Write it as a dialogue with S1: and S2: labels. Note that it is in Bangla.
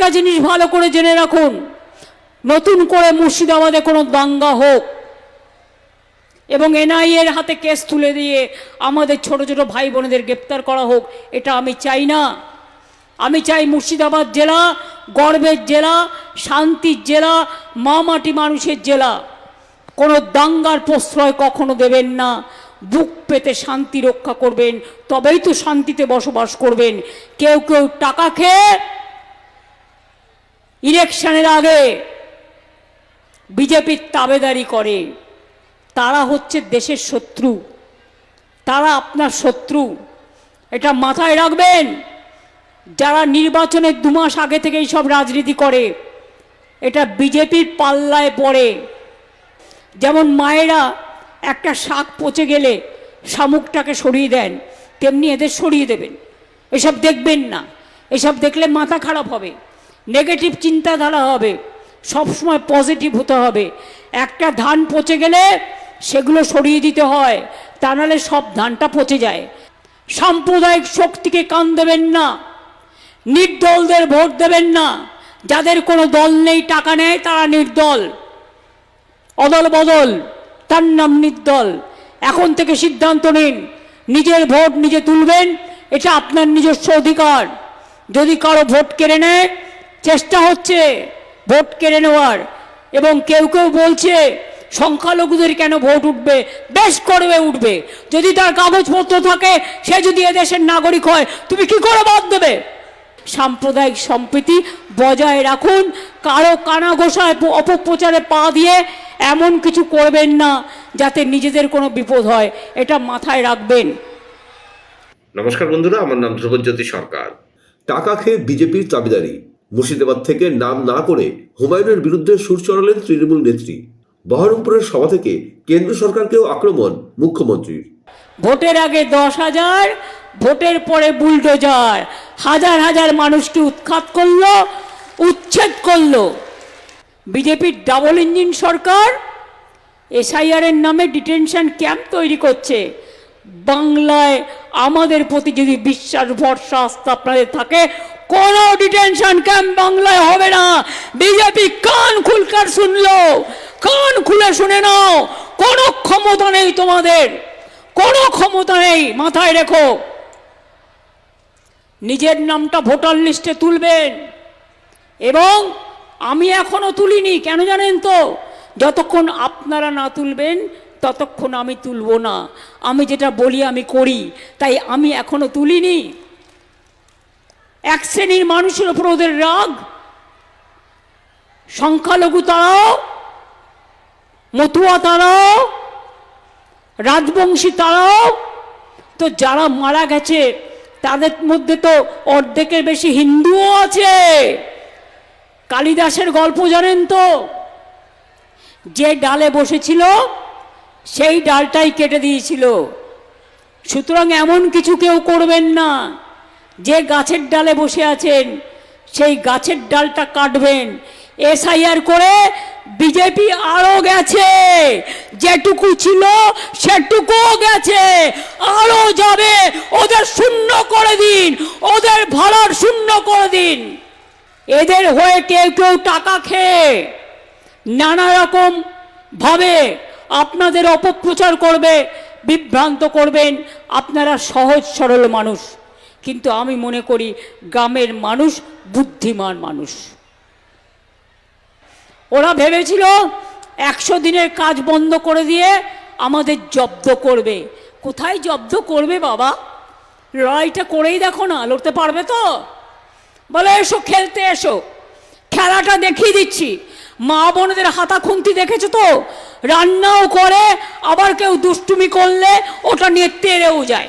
S1: একটা জিনিস ভালো করে জেনে রাখুন। নতুন করে মুর্শিদাবাদে কোনো দাঙ্গা হোক এবং এনআইএর হাতে কেস তুলে দিয়ে আমাদের ছোট ছোট ভাই বোনেদের গ্রেপ্তার করা হোক, এটা আমি চাই না। আমি চাই মুর্শিদাবাদ জেলা, গর্বের জেলা, শান্তির জেলা মা মাটি মানুষের জেলা। কোনো দাঙ্গার প্রশ্রয় কখনো দেবেন না। বুক পেতে শান্তি রক্ষা করবেন, তবেই তো শান্তিতে বসবাস করবেন। কেউ কেউ টাকা খেয়ে ইলেকশনের আগে বিজেপির তাবেদারি করে। তারা হচ্ছে দেশের শত্রু। তারা আপনার শত্রু। এটা মাথায় রাখবেন, যারা নির্বাচনের দু মাস আগে থেকেই সব রাজনীতি করে, এটা বিজেপির পাল্লায় পড়ে। যেমন মায়েরা একটা শাক পচে গেলে শামুকটাকে সরিয়ে দেন, তেমনি এদের সরিয়ে দেবেন। এসব দেখবেন না। এসব দেখলে মাথা খারাপ হবে। নেগেটিভ চিন্তাধারা হবে, সবসময় পজিটিভ হতে হবে। একটা ধান পচে গেলে সেগুলো সরিয়ে দিতে হয়, তা নাহলে সব ধানটা পচে যায়। সাম্প্রদায়িক শক্তিকে কান দেবেন না, নির্দলদের ভোট দেবেন না। যাদের কোনো দল নেই, টাকা নেয় তারা নির্দল। অদল বদল, তার নাম নির্দল। এখন থেকে সিদ্ধান্ত নিন, নিজের ভোট নিজে তুলবেন, এটা আপনার নিজস্ব অধিকার। যদি কারও ভোট কেড়ে নেয় চেষ্টা হচ্ছে ভোট কেড়ে নেওয়ার। এবং কেউ কেউ বলছে সংখ্যালঘুদের কেন ভোট উঠবে? বেশ করবে উঠবে। যদি তার কাগজপত্র থাকে সে যদি এদেশের নাগরিক হয় তুমি কি করে বাদ দেবে? সাম্প্রদায়িক সম্প্রীতি বজায় রাখুন। কারও কানা ঘোষায় অপপ্রচারে পা দিয়ে এমন কিছু করবেন না যাতে নিজেদের কোনো বিপদ হয়। এটা মাথায় রাখবেন।
S2: নমস্কার বন্ধুরা আমার নাম ধ্রুবজ্যোতি সরকার।
S3: টাকা খেয়ে বিজেপির দাবিদারি মুর্শিদাবাদ থেকে নাম না করে হুমায়ুনের বিরুদ্ধে সুর চড়ালেন তৃণমূল নেত্রী। বহরমপুরের সভা থেকে কেন্দ্র সরকারকেও আক্রমণ মুখ্যমন্ত্রীর।
S1: ভোটের আগে দশ হাজার, ভোটের পরে বুলডোজার। হাজার হাজার মানুষকে উৎখাত করল, উচ্ছেদ করল। বিজেপির ডাবল ইঞ্জিন সরকার এসআইআরের নামে ডিটেনশন ক্যাম্প তৈরি করছে। বাংলায় আমাদের প্রতি যদি বিশ্বাস, ভরসা, আস্থা আপনাদের থাকে কোনো ডিটেনশন ক্যাম্প বাংলায় হবে না। বিজেপি কান খুলকার শুনলো। কান খুলে শুনে নাও, কোনো ক্ষমতা নেই তোমাদের। কোনো ক্ষমতা নেই, মাথায় রেখো। নিজের নামটা ভোটার লিস্টে তুলবেন। এবং আমি এখনও তুলিনি, কেন জানেন তো? যতক্ষণ আপনারা না তুলবেন, ততক্ষণ আমি তুলব না। আমি যেটা বলি, আমি করি। তাই আমি এখনও তুলিনি। এক শ্রেণির মানুষের ওপর ওদের রাগ, সংখ্যালঘু তারাও, মতুয়া তারাও, রাজবংশী তারাও, তো যারা মারা গেছে, তাদের মধ্যে তো অর্ধেকের বেশি হিন্দুও আছে। কালিদাসের গল্প জানেন তো? যে ডালে বসেছিল, সেই ডালটাই কেটে দিয়েছিল। সুতরাং এমন কিছু কেউ করবেন না। যে গাছের ডালে বসে আছেন, সেই গাছের ডালটা কাটবেন। এসআইআর করে বিজেপি আরও গেছে। যেটুকু ছিল, সেটুকুও গেছে। আরও যাবে, ওদের শূন্য করে দিন, ওদের ভাড়ার শূন্য করে দিন। এদের হয়ে কেউ কেউ টাকা খেয়ে নানা রকম ভাবে আপনাদের অপপ্রচার করবে, বিভ্রান্ত করবেন। আপনারা সহজ সরল মানুষ। কিন্তু আমি মনে করি গ্রামের মানুষ বুদ্ধিমান মানুষ। ওরা ভেবেছিল একশো দিনের কাজ বন্ধ করে দিয়ে আমাদের জব্দ করবে। কোথায় জব্দ করবে বাবা? লড়াইটা করেই দেখো না, লড়তে পারবে তো? বলে, এসো, খেলতে এসো। খেলাটা দেখিয়ে দিচ্ছি। মা বোনদের হাতা খুন্তি দেখেছ তো? রান্নাও করে, আবার কেউ দুষ্টুমি করলে ওটা নিয়ে তেড়েও যায়।